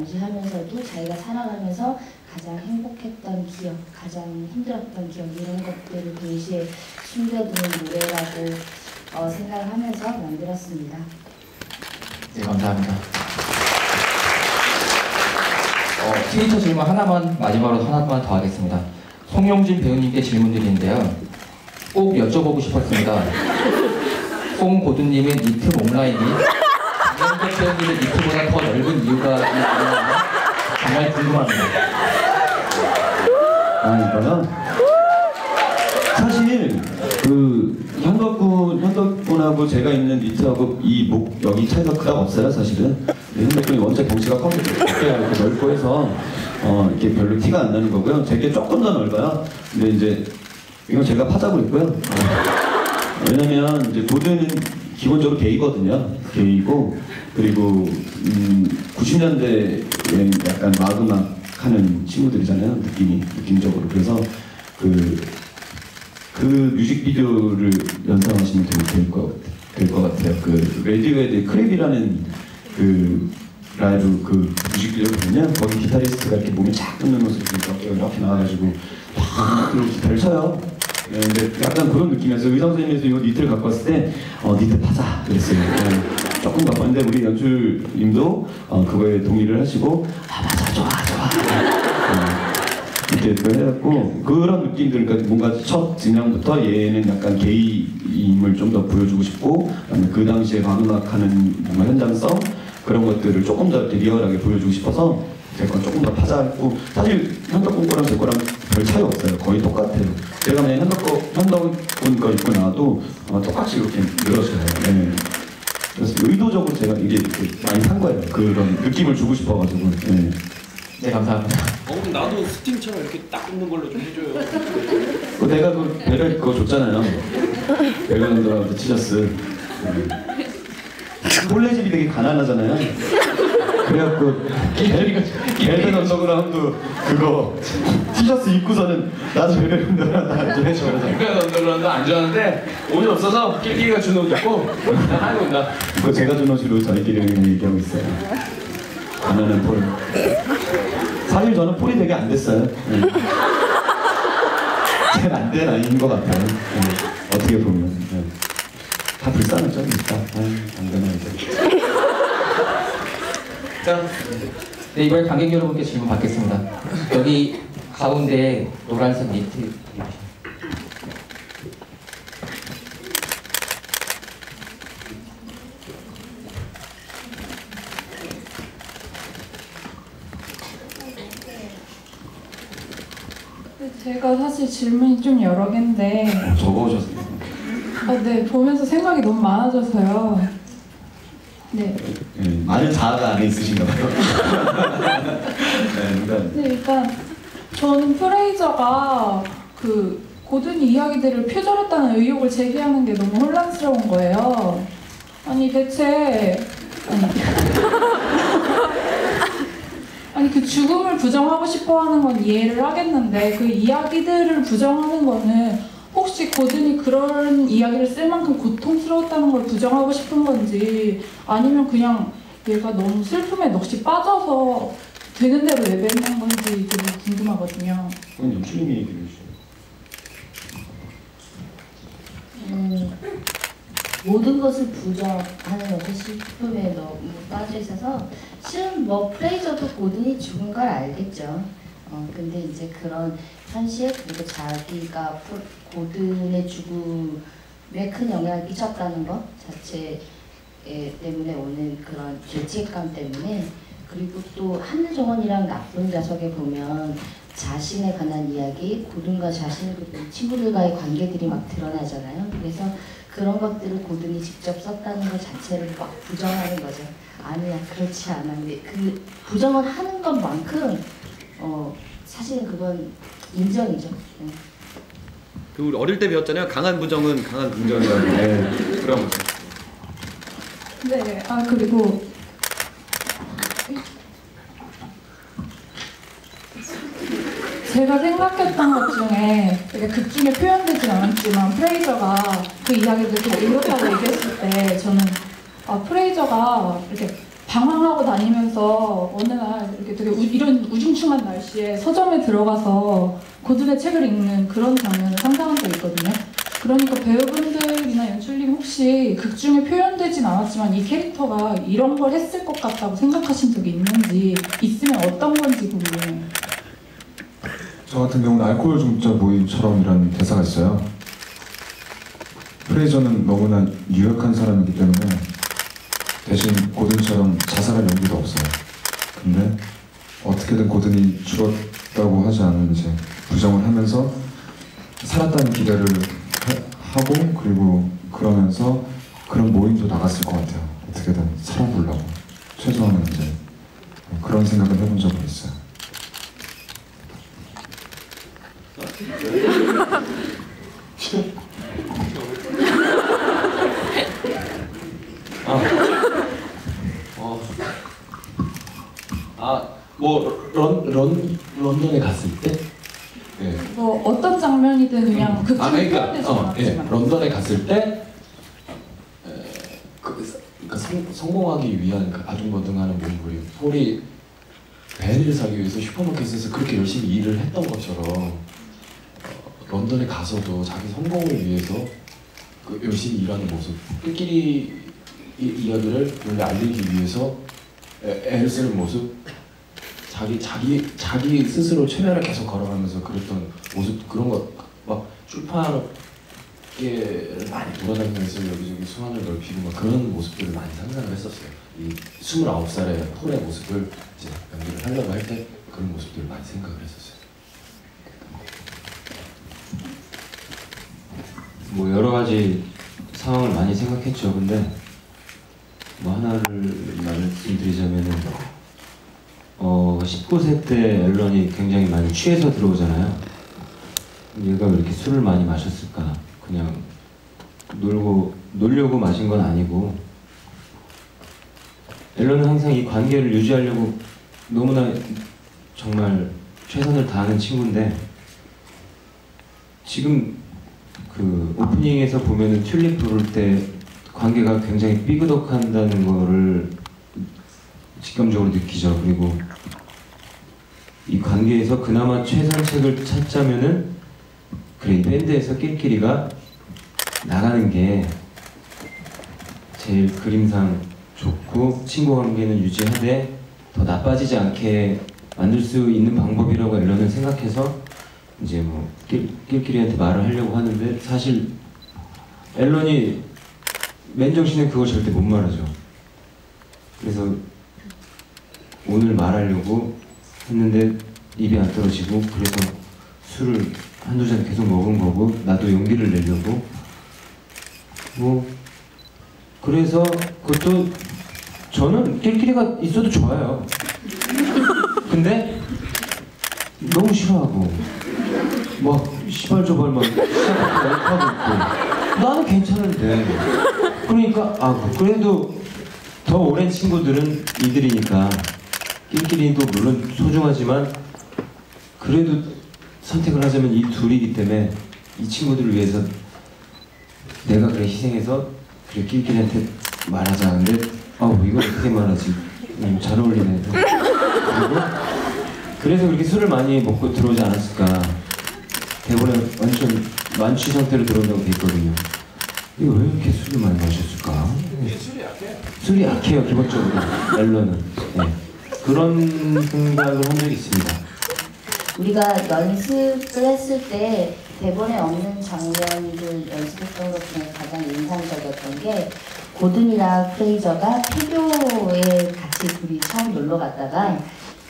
암시하면서도 자기가 살아가면서 가장 행복했던 기억, 가장 힘들었던 기억 이런 것들을 동시에 숨겨두는 노래라고 어, 생각을 하면서 만들었습니다. 네, 감사합니다. 어, 시그니처 질문 하나만 마지막으로 하나만 더 하겠습니다. 송영진 배우님께 질문드리는데요. 꼭 여쭤보고 싶었습니다. 송 고든님의 니트 몸라인이 배우님의 니트보다 더 넓은 이유가? 정말 궁금합니다. 아 이거는 사실 그 현덕군 현덕군하고 제가 있는 니트하고 이 목 여기 차이가 그닥 없어요 사실은. 네, 현덕군이 원체 덩치가 커서 이렇게 넓고 해서 어 이렇게 별로 티가 안 나는 거고요. 제게 조금 더 넓어요. 근데 이제 이건 제가 파자고 있고요. 어, 왜냐면 이제 고든은 기본적으로 게이거든요. 게이고 그리고 음 90년대에 약간 마그막 하는 친구들이잖아요. 느낌이 느낌적으로. 그래서 그, 그 뮤직비디오를 연상하시면 될것 될것 같아요. 그 레디웨드의 크랩이라는 그 라이브 그 뮤직비디오 보면 거기 기타리스트가 이렇게 몸이 쫙 뜯는 모습이 이렇게, 이렇게 나와가지고 확 들어 기타를 쳐요 네, 근데 약간 그런 느낌이어서 의상 선생님에서 이거 니트를 갖고 왔을 때 어, 니트 파자 그랬어요. 네, 조금 왔는데 우리 연출님도 어, 그거에 동의를 하시고 아 맞아 좋아 좋아. 어, 이렇게 또 해갖고 그런 느낌들 그러니까 뭔가 첫 등장부터 얘는 약간 게이임을 좀 더 보여주고 싶고 그 당시에 방음악하는 뭔가 현장성 그런 것들을 조금 더 리얼하게 보여주고 싶어서 제가 조금 더 파자했고 사실 현덕군 거랑 제 거랑 별 차이 없어요 거의 똑같아요 제가 만약 현덕 거 현덕군 거 입고 나와도 아마 똑같이 이렇게 늘어져요 네. 그래서 의도적으로 제가 이게 이렇게 많이 산 거예요 그런 느낌을 주고 싶어가지고 네. 네, 감사합니다. 어, 그럼 나도 스팅처럼 이렇게 딱 굽는 걸로 좀 해줘요. 그 내가 그 배를 그거 줬잖아요. 배그랜드랑 티셔츠. 홀레집이 되게 가난하잖아요. 그래갖고 벨벳 언더그라운드 그거 티셔츠 입고서는 나도 벨벳 언더그라운드 좀 해줘 그러니까 넌넌넌 안 좋아하는데 옷이 없어서 낄끼가 준 옷 입고 하고 온다. 그거 제가 준 옷으로 저희끼리 얘기하고 있어요. 가난한 폴. 사실 저는 폴이 되게 안 됐어요. 네. 제일 안된 아이인 것 같아요. 네. 어떻게 보면. 네. 다 불쌍하죠, 진짜. 안 되나 이제. 자, 네, 이번에 관객 여러분께 질문 받겠습니다. 여기 가운데 노란색 니트 입으신 제가 사실 질문이 좀 여러 개인데 적어오셨어요. 아, 네 보면서 생각이 너무 많아져서요. 네, 네, 많은 자아가 안에 있으신가 봐요. 네, 네 일단 저는 프레이저가 그 고든이 이야기들을 표절했다는 의혹을 제기하는 게 너무 혼란스러운 거예요. 아니 대체 아니, 아니 그 죽음을 부정하고 싶어하는 건 이해를 하겠는데 그 이야기들을 부정하는 거는 혹시 고든이 그런 이야기를 쓸 만큼 고통스러웠다는 걸 부정하고 싶은 건지 아니면 그냥 얘가 너무 슬픔에 넋이 빠져서 되는 대로 내뱉는 건지 되게 궁금하거든요. 그건 연출님이 얘기를 해주세요. 음, 모든 것을 부정하는 어떤 슬픔에 너무 빠져 있어서 실은 뭐 프레이저도 고든이 죽은 걸 알겠죠. 어, 근데 이제 그런 현실 그리고 자기가 고든의 죽음에 큰 영향을 끼쳤다는 것 자체 때문에 오는 그런 죄책감 때문에 그리고 또 한정원이랑 나쁜 자석에 보면 자신에 관한 이야기, 고든과 자신 그리고 친구들과의 관계들이 막 드러나잖아요. 그래서 그런 것들을 고든이 직접 썼다는 것 자체를 막 부정하는 거죠. 아니야, 그렇지 않아. 근데 그 부정을 하는 것만큼 어, 사실은 그건 인정이죠. 네. 그 우리 어릴 때 배웠잖아요. 강한 부정은 강한 긍정이라고. 네, 그럼 네, 아 그리고 제가 생각했던 것 중에 되게 극 중에 표현되진 않았지만 프레이저가 그 이야기를 더 읽었다고 얘기했을 때 저는 아 프레이저가 이렇게 방황하고 다니면서 어느 날 이렇게 되게 우- 이런 우중충한 날씨에 서점에 들어가서 고든의 책을 읽는 그런 장면을 상상한 적이 있거든요. 그러니까 배우분들이나 연출님 혹시 극 중에 표현되진 않았지만 이 캐릭터가 이런 걸 했을 것 같다고 생각하신 적이 있는지 있으면 어떤 건지 궁금해요. 저 같은 경우는 알코올 중독자 모임처럼이라는 대사가 있어요. 프레이저는 너무나 유력한 사람이기 때문에 대신 고든처럼 자살할 용기도 없어요. 근데 어떻게든 고든이 죽었다고 하지 않은 이제 부정을 하면서 살았다는 기대를 하, 고 그리고 그러면서 그런 모임도 나갔을 것 같아요. 어떻게든 살아보려고 최소한은 이제 그런 생각을 해본 적은 있어요. 어. 아, 뭐 런, 런, 런던에 갔을 때? 예. 뭐 어떤 장면이든 그냥 극 아, 중에 그러니까, 표현되진 어, 예. 런던에 갔을 때, 에, 그, 그러니까 성, 성공하기 위한 그 아둥바둥하는 몸부림, 폴이 배를 사기 위해서 슈퍼마켓에서 그렇게 열심히 일을 했던 것처럼 어, 런던에 가서도 자기 성공을 위해서 그 열심히 일하는 모습, 끼리 이 이야기를 원래 알리기 위해서 애, 애를 쓰는 모습, 자기 자기 자기 스스로 최면을 계속 걸어가면서 그랬던 모습 그런 거막 출판업계를 많이 돌아다니면서 여기저기 수완을 넓히고 막 그런 모습들을 많이 상상을 했었어요. 이 29살의 폴의 모습을 이제 연기를 하려고 할 때 그런 모습들을 많이 생각을 했었어요. 뭐 여러 가지 상황을 많이 생각했죠. 근데 뭐 하나를 말씀드리자면은 어 19세 때 앨런이 굉장히 많이 취해서 들어오잖아요. 얘가 왜 이렇게 술을 많이 마셨을까? 그냥 놀고 놀려고 마신 건 아니고 앨런은 항상 이 관계를 유지하려고 너무나 정말 최선을 다하는 친구인데 지금 그 오프닝에서 보면은 튤립 부를 때 관계가 굉장히 삐그덕한다는 거를 직감적으로 느끼죠. 그리고 이 관계에서 그나마 최선책을 찾자면은 그래 이 밴드에서 끼리끼리가 나가는 게 제일 그림상 좋고 친구 관계는 유지하되 더 나빠지지 않게 만들 수 있는 방법이라고 앨런은 생각해서 이제 뭐 낄, 낄끼리한테 말을 하려고 하는데 사실 앨런이 맨정신에 그걸 절대 못 말하죠. 그래서 오늘 말하려고 했는데 입이 안 떨어지고 그래서 술을 한두 잔 계속 먹은 거고 나도 용기를 내려고. 뭐 그래서 그것도 저는 낄끼리가 있어도 좋아요. 근데 너무 싫어하고 막 시발저발 막 시작하고 있고 나는 괜찮은데. 그러니까 아 그래도 더 오랜 친구들은 이들이니까 끼리끼리도 물론 소중하지만 그래도 선택을 하자면 이 둘이기 때문에 이 친구들을 위해서 내가 그래 희생해서 그래 끼리끼리한테 말하자 근데 아우 이걸 어떻게 말하지 음, 잘 어울리네 그리고 그래서 그렇게 술을 많이 먹고 들어오지 않았을까 대본에 완전 만취 상태로 들어온다고 돼 있거든요 이거 왜 이렇게 술을 많이 마셨을까? 술이 약해? 술이 약해요 기본적으로 앨런은 네. 그런 생각을 한 적이 있습니다. 우리가 연습을 했을 때 대본에 없는 장면들 연습했던 것 중에 가장 인상적이었던 게 고든이랑 프레이저가 폐교에 같이 둘이 처음 놀러 갔다가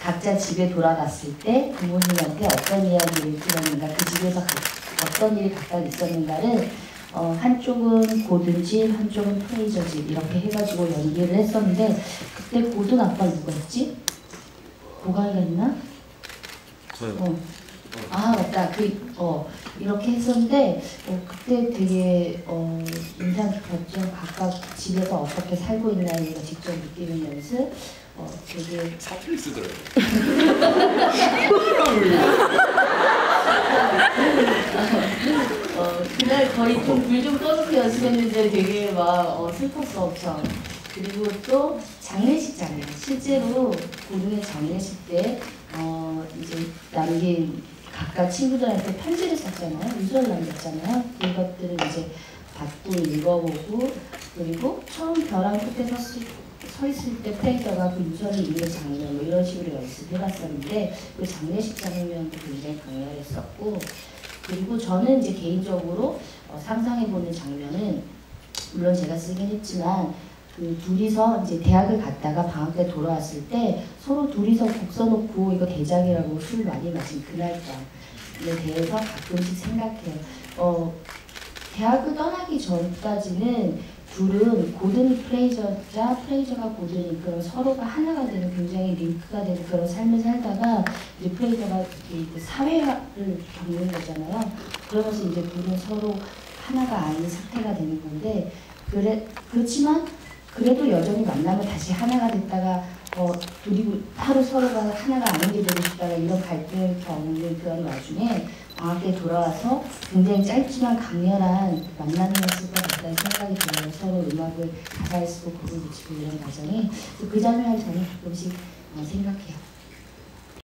각자 집에 돌아갔을 때 부모님한테 어떤 이야기를 들었는가 그 집에서 가- 어떤 일이 각각 있었는가를 어, 한쪽은 고든 집, 한쪽은 프레이저 집 이렇게 해가지고 연기를 했었는데 그때 고든 아빠 누구였지? 고갈가 있나? 저요. 어. 아 맞다 그 어 이렇게 했었는데 어, 그때 되게 어, 인상 깊었죠 각각 집에서 어떻게 살고 있나를 직접 느끼는 연습 어 되게 사투리 쓰더라고요. 어 그날 거의 좀불좀 꺼놓고 연습했는데 되게 막 어, 슬펐어 엄청 그리고 또 장례식 장면. 실제로 고등의 장례식 때 어, 이제 남긴 각각 친구들한테 편지를 썼잖아요. 유서를 남겼잖아요. 그것들을 이제 받고 읽어보고 그리고 처음 벼랑 끝에 섰을, 서 있을 때 프레이저가 그 유서를 읽는 장면 뭐 이런 식으로 연습해봤었는데 그 장례식 장면도 굉장히 강렬했었고 그리고 저는 이제 개인적으로 어, 상상해보는 장면은 물론 제가 쓰긴 했지만 그 둘이서 이제 대학을 갔다가 방학 때 돌아왔을 때 서로 둘이서 곡 써놓고 이거 대작이라고 술 많이 마신 그날 밤에 대해서 가끔씩 생각해요. 어, 대학을 떠나기 전까지는 둘은 고든이 프레이저자 프레이저가 고든이 그런 서로가 하나가 되는 굉장히 링크가 되는 그런 삶을 살다가 이제 프레이저가 이그 사회화를 겪는 거잖아요. 그러면서 이제 둘은 서로 하나가 아닌 사태가 되는 건데 그래 그렇지만 그래도 여전히 만나면 다시 하나가 됐다가 어 둘이 하루 서로가 하나가 아닌 게 되고 싶다가 이런 갈등을 겪는 그런 와중에 방학 때 돌아와서 굉장히 짧지만 강렬한 였을 것 같다는 생각이 들어요. 서로 음악을 가사에 쓰고 곡을 붙이고 이런 과정이 그 장면을 저는 가끔씩 어, 생각해요.